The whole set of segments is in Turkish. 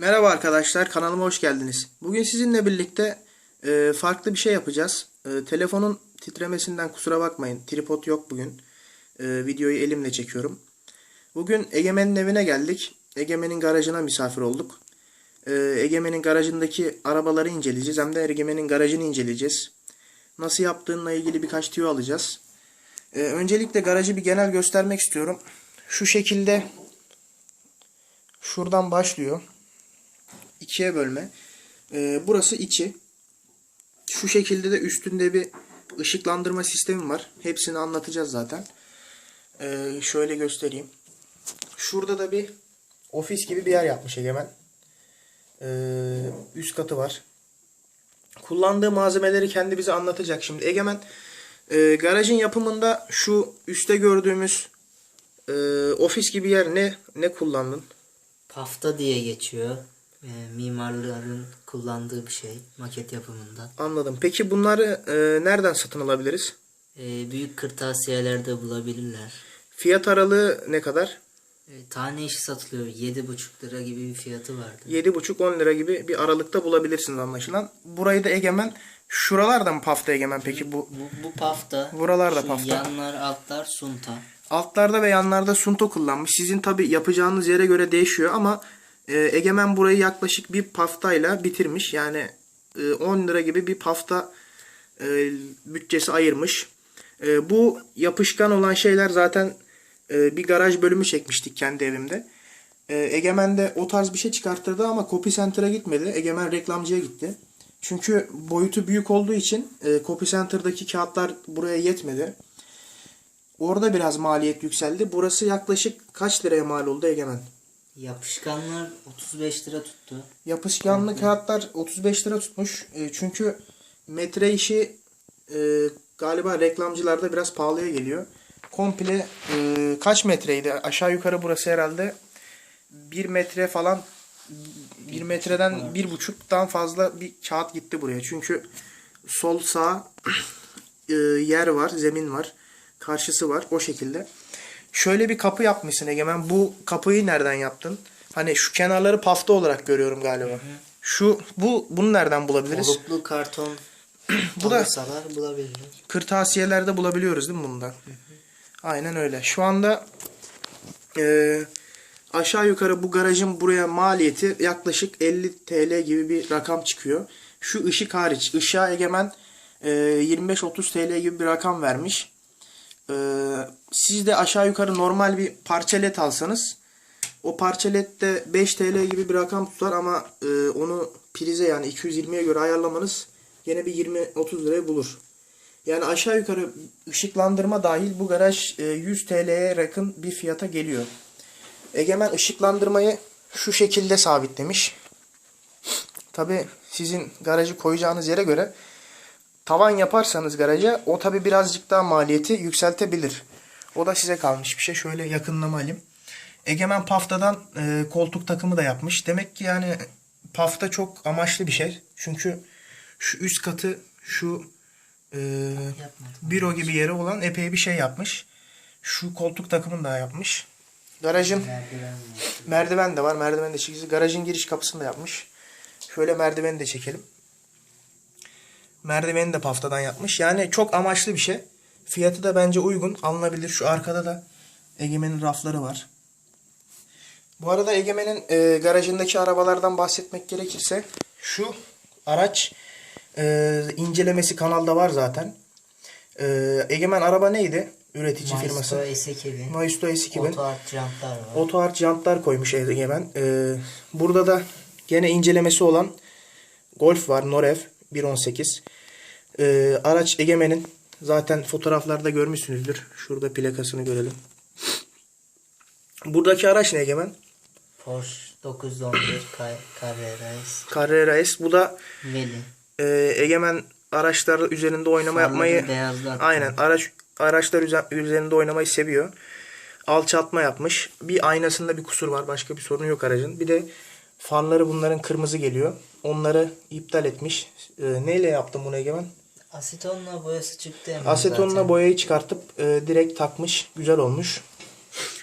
Merhaba arkadaşlar, kanalıma hoş geldiniz. Bugün sizinle birlikte e, farklı bir şey yapacağız. E, telefonun titremesinden kusura bakmayın. Tripod yok bugün. E, videoyu elimle çekiyorum. Bugün Egemen'in evine geldik. Egemen'in garajına misafir olduk. E, Egemen'in garajındaki arabaları inceleyeceğiz. Hem de Egemen'in garajını inceleyeceğiz. Nasıl yaptığınla ilgili birkaç tüyo alacağız. E, öncelikle garajı bir genel göstermek istiyorum. Şu şekilde şuradan başlıyor ikiye bölme. Ee, burası içi. Şu şekilde de üstünde bir ışıklandırma sistemi var. Hepsini anlatacağız zaten. Ee, şöyle göstereyim. Şurada da bir ofis gibi bir yer yapmış Egemen. Ee, üst katı var. Kullandığı malzemeleri kendi bize anlatacak. Şimdi Egemen e, garajın yapımında şu üstte gördüğümüz e, ofis gibi yer ne ne kullandın? Pafta diye geçiyor. Ee, mimarların kullandığı bir şey maket yapımında. Anladım. Peki bunları e, nereden satın alabiliriz? Ee, büyük kırtasiyelerde bulabilirler. Fiyat aralığı ne kadar? Ee, tane işi satılıyor. 7,5 lira gibi bir fiyatı vardı. 7,5-10 lira gibi bir aralıkta bulabilirsiniz anlaşılan. Burayı da Egemen. Şuralarda mı pafta Egemen peki bu? Bu, bu pafta. Buralarda pafta. Yanlar altlar sunta. Altlarda ve yanlarda sunto kullanmış. Sizin tabi yapacağınız yere göre değişiyor ama e, Egemen burayı yaklaşık bir paftayla bitirmiş. Yani e, 10 lira gibi bir pafta e, bütçesi ayırmış. E, bu yapışkan olan şeyler zaten e, bir garaj bölümü çekmiştik kendi evimde. E, Egemen de o tarz bir şey çıkarttırdı ama Copy Center'a gitmedi. Egemen reklamcıya gitti. Çünkü boyutu büyük olduğu için e, Copy Center'daki kağıtlar buraya yetmedi. Orada biraz maliyet yükseldi. Burası yaklaşık kaç liraya mal oldu Egemen? Yapışkanlar 35 lira tuttu. Yapışkanlı kağıtlar 35 lira tutmuş. E, çünkü metre işi e, galiba reklamcılarda biraz pahalıya geliyor. Komple e, kaç metreydi? Aşağı yukarı burası herhalde 1 metre falan 1 metreden bir buçuktan fazla bir kağıt gitti buraya. Çünkü sol sağ e, yer var, zemin var. Karşısı var o şekilde. Şöyle bir kapı yapmışsın Egemen. Bu kapıyı nereden yaptın? Hani şu kenarları pafta olarak görüyorum galiba. Şu bu bunu nereden bulabiliriz? Oluklu karton Bu da bulabilirler. kırtasiyelerde bulabiliyoruz değil mi bundan? Aynen öyle. Şu anda e, aşağı yukarı bu garajın buraya maliyeti yaklaşık 50 TL gibi bir rakam çıkıyor. Şu ışık hariç. Işığa egemen e, 25-30 TL gibi bir rakam vermiş. E, siz de aşağı yukarı normal bir parça led alsanız o parça led de 5 TL gibi bir rakam tutar ama e, onu prize yani 220'ye göre ayarlamanız yine bir 20-30 liraya bulur. Yani aşağı yukarı ışıklandırma dahil bu garaj e, 100 TL'ye yakın bir fiyata geliyor. Egemen ışıklandırmayı şu şekilde sabitlemiş. Tabi sizin garajı koyacağınız yere göre tavan yaparsanız garaja o tabi birazcık daha maliyeti yükseltebilir. O da size kalmış bir şey. Şöyle yakınlama alayım. Egemen Pafta'dan e, koltuk takımı da yapmış. Demek ki yani Pafta çok amaçlı bir şey. Çünkü şu üst katı şu e, büro gibi yeri olan epey bir şey yapmış. Şu koltuk takımını da yapmış. Garajın Merdiven de var. Merdiven de çekici. Garajın giriş kapısını da yapmış. Şöyle merdiveni de çekelim. Merdiveni de paftadan yapmış. Yani çok amaçlı bir şey. Fiyatı da bence uygun. Alınabilir. Şu arkada da Egemen'in rafları var. Bu arada Egemen'in e, garajındaki arabalardan bahsetmek gerekirse şu araç e, incelemesi kanalda var zaten. E, Egemen araba neydi? Üretici firması. Maestro S2000. Maestro S2000. Oto art jantlar var. Oto Art jantlar koymuş Egemen. Ee, burada da gene incelemesi olan Golf var. Norev 1.18. Ee, araç Egemen'in. Zaten fotoğraflarda görmüşsünüzdür. Şurada plakasını görelim. Buradaki araç ne Egemen? Porsche 911 Car- Carrera S. Carrera S. Bu da Veli. e, Egemen araçlar üzerinde oynama Farları yapmayı aynen araç araçlar üze- üzerinde oynamayı seviyor. Alçaltma yapmış. Bir aynasında bir kusur var. Başka bir sorun yok aracın. Bir de farları bunların kırmızı geliyor. Onları iptal etmiş. E, neyle yaptın bunu Egemen? Asetonla boyası çıktı hemen Asetonla zaten. boyayı çıkartıp e, direkt takmış. Güzel olmuş.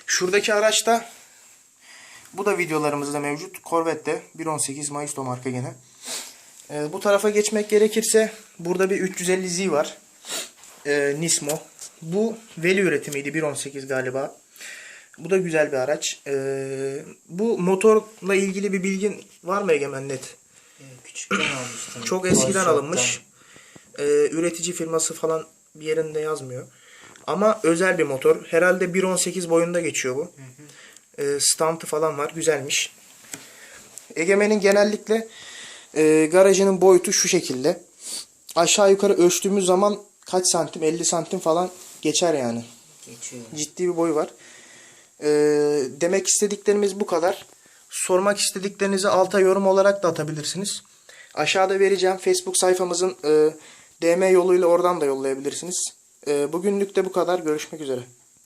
Şuradaki araçta Bu da videolarımızda mevcut. Corvette'de 1.18 Maisto marka gene. Ee, bu tarafa geçmek gerekirse burada bir 350Z var. Ee, Nismo. Bu Veli üretimiydi 1.18 galiba. Bu da güzel bir araç. Ee, bu motorla ilgili bir bilgin var mı Egemen Net? Ee, küçükken almıştım. Çok eskiden alınmış. Ee, üretici firması falan bir yerinde yazmıyor. Ama özel bir motor. Herhalde 1.18 boyunda geçiyor bu. Ee, stantı falan var. Güzelmiş. Egemen'in genellikle e, garajının boyutu şu şekilde. Aşağı yukarı ölçtüğümüz zaman kaç santim? 50 santim falan geçer yani. Geçiyor. Ciddi bir boyu var. Ee, demek istediklerimiz bu kadar. Sormak istediklerinizi alta yorum olarak da atabilirsiniz. Aşağıda vereceğim Facebook sayfamızın e, DM yoluyla oradan da yollayabilirsiniz. E, bugünlük de bu kadar. Görüşmek üzere.